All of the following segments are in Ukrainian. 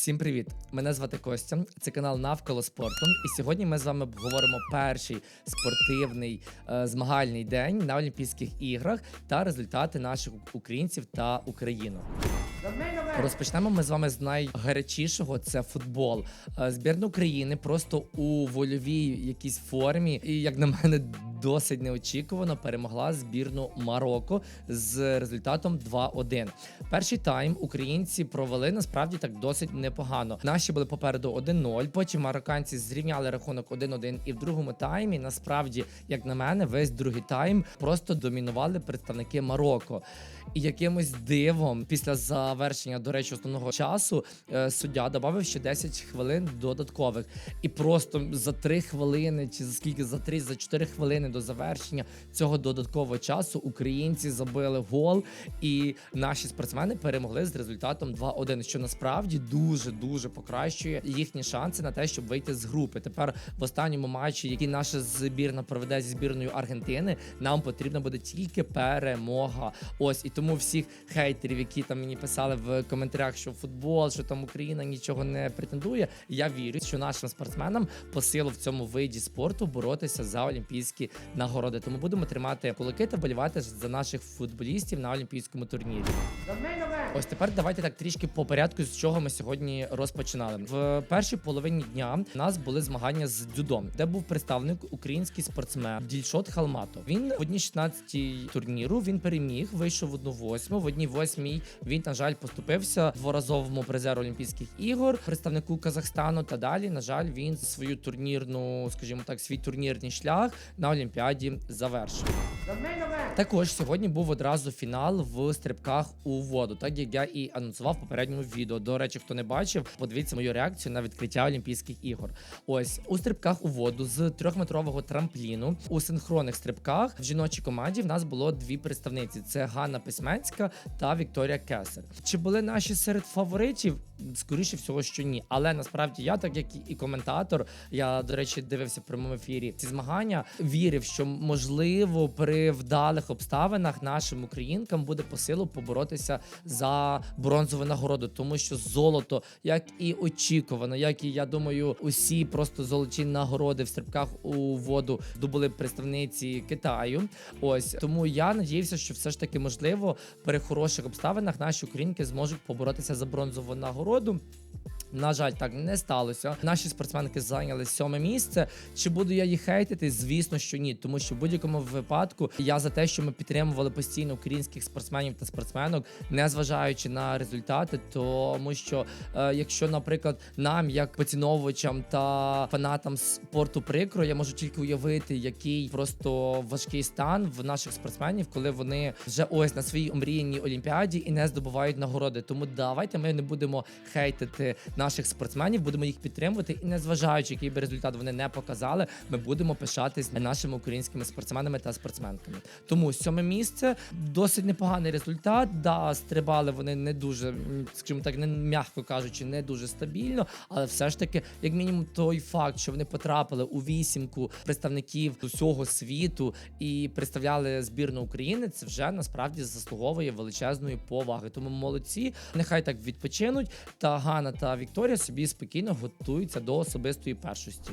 Всім привіт! Мене звати Костя. Це канал Навколо спорту. І сьогодні ми з вами обговоримо перший спортивний е, змагальний день на Олімпійських іграх та результати наших українців та Україну. Розпочнемо ми з вами з найгарячішого це футбол. Е, Збірна України просто у вольовій якійсь формі, і як на мене, досить неочікувано перемогла збірну Марокко з результатом 2-1. Перший тайм українці провели насправді так досить непогано. Наші були попереду 1-0, Потім марокканці зрівняли рахунок 1-1. І в другому таймі, насправді, як на мене, весь другий тайм просто домінували представники Марокко. І якимось дивом після завершення, до речі, основного часу е, суддя додав ще 10 хвилин додаткових. І просто за 3 хвилини, чи за скільки за 3, за 4 хвилини до завершення цього додаткового часу українці забили гол, і наші спортсмени перемогли з результатом 2-1, що насправді дуже дуже покращує їхні шанси на те, щоб вийти з групи. Тепер в останньому матчі, який наша збірна проведе зі збірною Аргентини, нам потрібна буде тільки перемога. Ось і тому всіх хейтерів, які там мені писали в коментарях, що футбол, що там Україна нічого не претендує. Я вірю, що нашим спортсменам по силу в цьому виді спорту боротися за олімпійські нагороди. Тому будемо тримати кулаки та болівати за наших футболістів на олімпійському турнірі. Ось тепер давайте так трішки по порядку, з чого ми сьогодні розпочинали. В першій половині дня у нас були змагання з дзюдо, де був представник український спортсмен Дільшот Халматов. Він в одній 16 турніру він переміг, вийшов в одну восьму. В одній восьмій він, на жаль, поступився дворазовому призеру Олімпійських ігор, представнику Казахстану. Та далі, на жаль, він свою турнірну, скажімо так, свій турнірний шлях на Олімпіаді завершив. Також сьогодні був одразу фінал в стрибках у воду, так як я і анонсував в попередньому відео. До речі, хто не бачив, подивіться мою реакцію на відкриття Олімпійських ігор. Ось у стрибках у воду з трьохметрового трампліну у синхронних стрибках в жіночій команді в нас було дві представниці: це Ганна Письменська та Вікторія Кесер. Чи були наші серед фаворитів? Скоріше всього, що ні. Але насправді я, так як і коментатор, я до речі дивився в прямому ефірі ці змагання. Вірив, що можливо при вдалих обставинах нашим українкам буде по силу поборотися за бронзову нагороду, тому що золото, як і очікувано, як і я думаю, усі просто золоті нагороди в стрибках у воду здобули представниці Китаю. Ось тому я надіявся, що все ж таки можливо при хороших обставинах наші українки зможуть поборотися за бронзову нагороду. На жаль, так не сталося. Наші спортсменки зайняли сьоме місце. Чи буду я їх хейтити? Звісно, що ні, тому що в будь-якому випадку я за те, що ми підтримували постійно українських спортсменів та спортсменок, не зважаючи на результати, тому що е, якщо, наприклад, нам, як поціновувачам та фанатам спорту прикро, я можу тільки уявити, який просто важкий стан в наших спортсменів, коли вони вже ось на своїй омріяній олімпіаді і не здобувають нагороди. Тому давайте ми не будемо хейтити наших спортсменів, будемо їх підтримувати, і незважаючи, який би результат вони не показали, ми будемо пишатись нашими українськими спортсменами та спортсменками. Тому сьоме місце досить непоганий результат. Да, стрибали вони не дуже, скажімо так, не м'яко кажучи, не дуже стабільно, але все ж таки, як мінімум, той факт, що вони потрапили у вісімку представників усього світу і представляли збірну України, це вже насправді заслуговує величезної поваги. Тому молодці, нехай так відпочинуть. Та Ганна та Вікторія собі спокійно готується до особистої першості.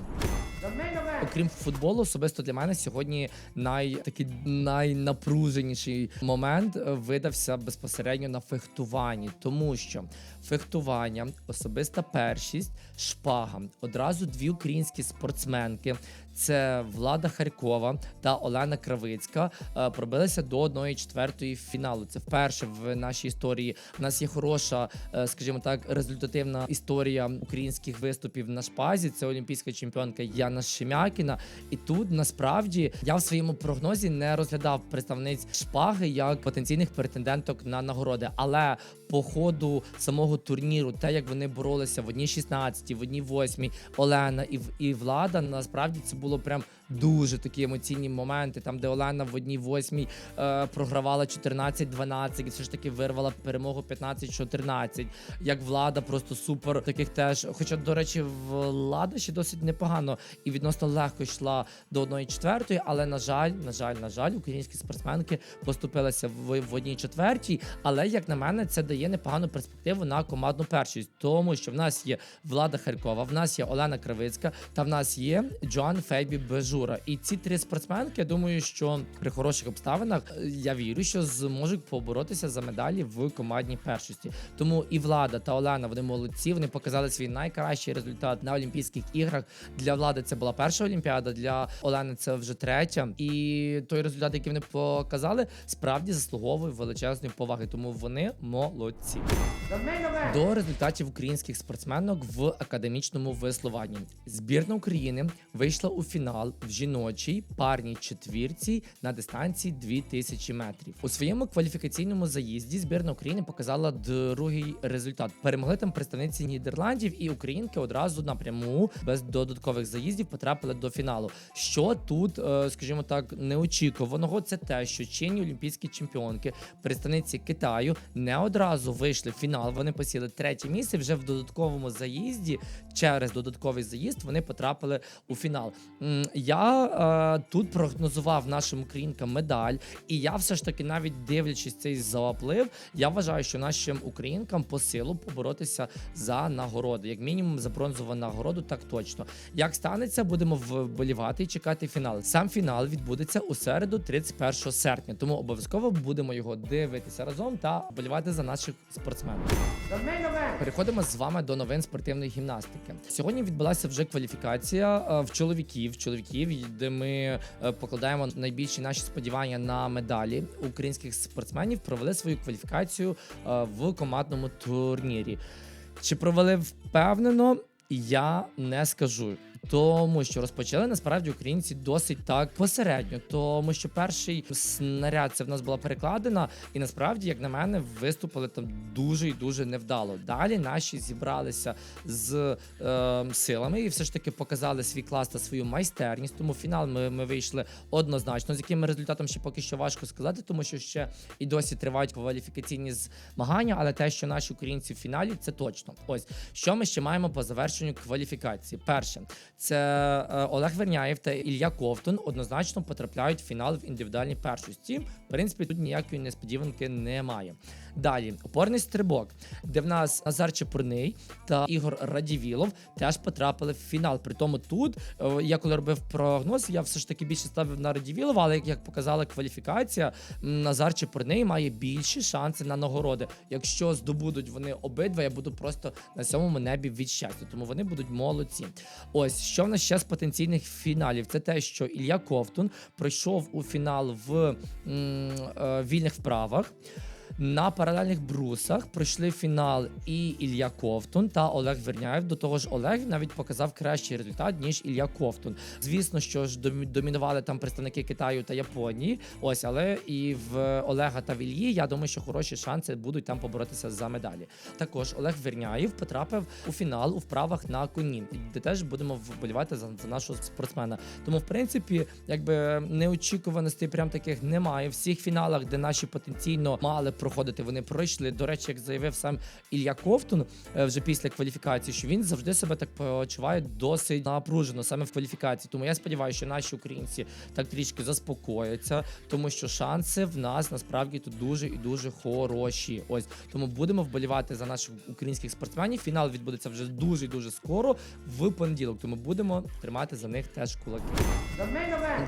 Окрім футболу, особисто для мене сьогодні най такий найнапруженіший момент е, видався безпосередньо на фехтуванні, тому що фехтування, особиста першість, шпага. Одразу дві українські спортсменки. Це Влада Харкова та Олена Кравицька е, пробилися до 1-4 фіналу. Це вперше в нашій історії. У нас є хороша, е, скажімо так, результативна історія українських виступів на шпазі. Це олімпійська чемпіонка Яна Шемякіна. І тут насправді я в своєму прогнозі не розглядав представниць шпаги як потенційних претенденток на нагороди, але по ходу самого турніру, те, як вони боролися в одній 16, в одній 8, Олена і, і Влада, насправді це було прям дуже такі емоційні моменти, там де Олена в одній восьмій е, програвала 14-12, і все ж таки вирвала перемогу 15-14. Як влада просто супер таких теж. Хоча, до речі, влада ще досить непогано і відносно легко йшла до 1-4, але на жаль, на жаль, на жаль, українські спортсменки поступилися в, в одній четвертій. Але як на мене, це дає непогану перспективу на командну першість, тому що в нас є Влада Харкова, в нас є Олена Кривицька, та в нас є Джоан Фейбі Бежура. І ці три спортсменки, я думаю, що при хороших обставинах е, я вірю, що зможуть поборотися за медалі в командній першості. Тому і влада та Олена вони молодці. Вони показали свій найкращий результат на Олімпійських іграх. Для влади це була перша олімпіада, для Олени це вже третя. І той результат, який вони показали, справді заслуговує величезної поваги. Тому вони молодці. До результатів українських спортсменок в академічному веслуванні. Збірна України вийшла у фінал в жіночій парній четвірці на дистанції 2000 метрів. У своєму кваліфікаційному заїзді збірна України показала другий результат. Перемогли там представниці Нідерландів, і українки одразу напряму без додаткових заїздів потрапили до фіналу. Що тут, е, скажімо так, неочікуваного, це те, що чинні олімпійські чемпіонки, представниці Китаю, не одразу вийшли в фінал. Вони посіли третє місце. Вже в додатковому заїзді, через додатковий заїзд, вони потрапили у фінал. М, Я е, тут прогнозував нашим українкам медаль, і я все ж таки, навіть дивлячись цей заплив, я вважаю, що нашим українкам по силу поборотися за нагороди, як мінімум за бронзову нагороду, так точно. Як станеться, будемо вболівати і чекати фінал. Сам фінал відбудеться у середу, 31 серпня. Тому обов'язково будемо його дивитися разом та вболівати за наших спортсменів. Переходимо з вами до новин спортивної гімнастики. Сьогодні відбулася вже кваліфікація е, в чоловіків, чоловіків, де ми е, покладаємо найбільші наші сподівання на медалі українських спортсменів. Провели свою кваліфікацію е, в командному турнірі. Чи провели впевнено? Я не скажу. Тому що розпочали насправді українці досить так посередньо, тому що перший снаряд це в нас була перекладена, і насправді, як на мене, виступили там дуже і дуже невдало. Далі наші зібралися з е, силами і все ж таки показали свій клас та свою майстерність. Тому фінал ми, ми вийшли однозначно. З яким результатом ще поки що важко сказати, тому що ще і досі тривають кваліфікаційні змагання. Але те, що наші українці в фіналі, це точно. Ось що ми ще маємо по завершенню кваліфікації. Перше, це е, Олег Верняєв та Ілля Ковтун однозначно потрапляють в фінал в індивідуальній першості. В принципі, тут ніякої несподіванки немає. Далі опорний стрибок, де в нас Назар Чепурний та Ігор Радівілов теж потрапили в фінал. При тому тут е, я коли робив прогноз, я все ж таки більше ставив на Радівілова, але як, показала кваліфікація, Назар Чепурний має більші шанси на нагороди. Якщо здобудуть вони обидва, я буду просто на сьомому небі від щастя. Тому вони будуть молодці. Ось що в нас ще з потенційних фіналів? Це те, що Ілля Ковтун пройшов у фінал в м, е, вільних вправах. На паралельних брусах пройшли фінал і Ілля Ковтун та Олег Верняєв. До того ж, Олег навіть показав кращий результат ніж Ілля Ковтун. Звісно, що ж домінували там представники Китаю та Японії. Ось, але і в Олега та в Ільї, я думаю, що хороші шанси будуть там поборотися за медалі. Також Олег Верняєв потрапив у фінал у вправах на коні, де теж будемо вболівати за, за нашого спортсмена. Тому, в принципі, якби неочікуваностей прям таких немає. В всіх фіналах, де наші потенційно мали проходити, вони пройшли. До речі, як заявив сам Ілля Ковтун е, вже після кваліфікації, що він завжди себе так почуває досить напружено саме в кваліфікації. Тому я сподіваюся, що наші українці так трішки заспокояться, тому що шанси в нас насправді тут дуже і дуже хороші. Ось тому будемо вболівати за наших українських спортсменів. Фінал відбудеться вже дуже дуже скоро в понеділок. Тому будемо тримати за них теж кулаки.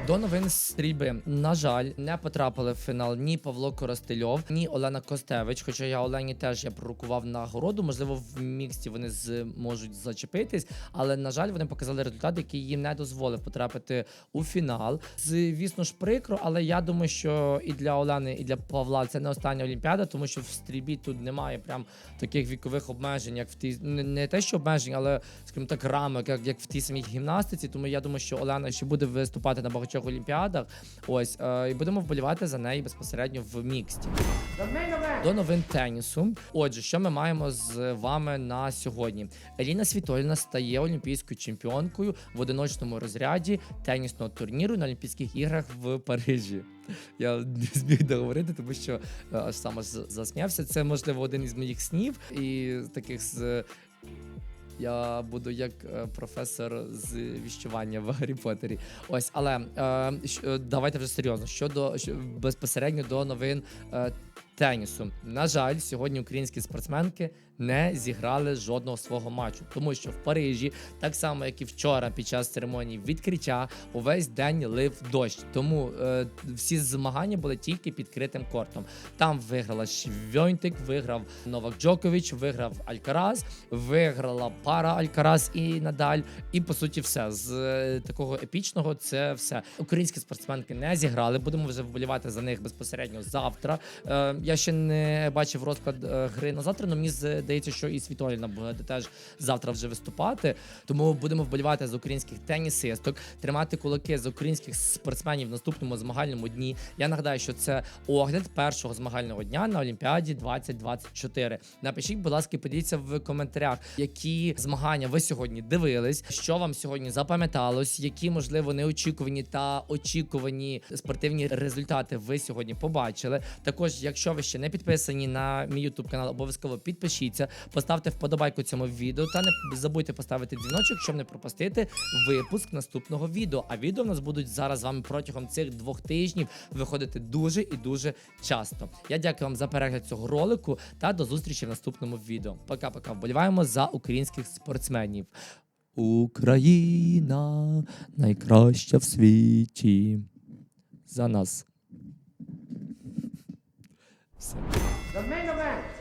До новин стрільби. На жаль, не потрапили в фінал ні Павло Коростельов, ні Олена Костевич. Хоча я Олені теж я пророкував нагороду. Можливо, в міксті вони зможуть зачепитись, але на жаль, вони показали результат, який їм не дозволив потрапити у фінал. Звісно ж, прикро, але я думаю, що і для Олени, і для Павла це не остання олімпіада, тому що в стрільбі тут немає прям таких вікових обмежень, як в тій не, те, що обмежень, але скажімо так, рамок, як, як в тій самій гімнастиці. Тому я думаю, що Олена ще буде виступати на багатьох олімпіадах. Ось е, і будемо вболівати за неї безпосередньо в міксті. До новин тенісу. Отже, що ми маємо з вами на сьогодні? Еліна Світоліна стає олімпійською чемпіонкою в одиночному розряді тенісного турніру на Олімпійських іграх в Парижі. Я не зміг договорити, тому що е, аж сам аж засміявся. Це можливо один із моїх снів і таких з. Я буду як е, професор з віщування в Гаррі Поттері. Ось, але е, е, давайте вже серйозно. Щодо безпосередньо до новин е, тенісу. На жаль, сьогодні українські спортсменки не зіграли жодного свого матчу, тому що в Парижі, так само як і вчора, під час церемонії відкриття, увесь день лив дощ. Тому е, всі змагання були тільки підкритим кортом. Там виграла Швьонтик, виграв Новак Джокович, виграв Алькараз, виграла пара Алькараз і Надаль. І по суті, все з е, такого епічного. Це все. Українські спортсменки не зіграли. Будемо вже вболівати за них безпосередньо завтра. Е, я ще не бачив розклад е, гри на завтра. але мені здається, що і Світоліна буде теж завтра вже виступати. Тому будемо вболівати за українських тенісисток, тримати кулаки за українських спортсменів в наступному змагальному дні. Я нагадаю, що це огляд першого змагального дня на Олімпіаді 2024. Напишіть, будь ласка, і поділіться в коментарях, які змагання ви сьогодні дивились, що вам сьогодні запам'яталось, які можливо неочікувані та очікувані спортивні результати ви сьогодні побачили. Також, якщо ви ще не підписані на мій YouTube канал, обов'язково підпишіться, поставте вподобайку цьому відео та не забудьте поставити дзвіночок, щоб не пропустити випуск наступного відео. А відео в нас будуть зараз з вами протягом цих двох тижнів виходити дуже і дуже часто. Я дякую вам за перегляд цього ролику та до зустрічі в наступному відео. Пока-пока. Вболіваємо за українських спортсменів. Україна найкраща в світі. За нас. The main event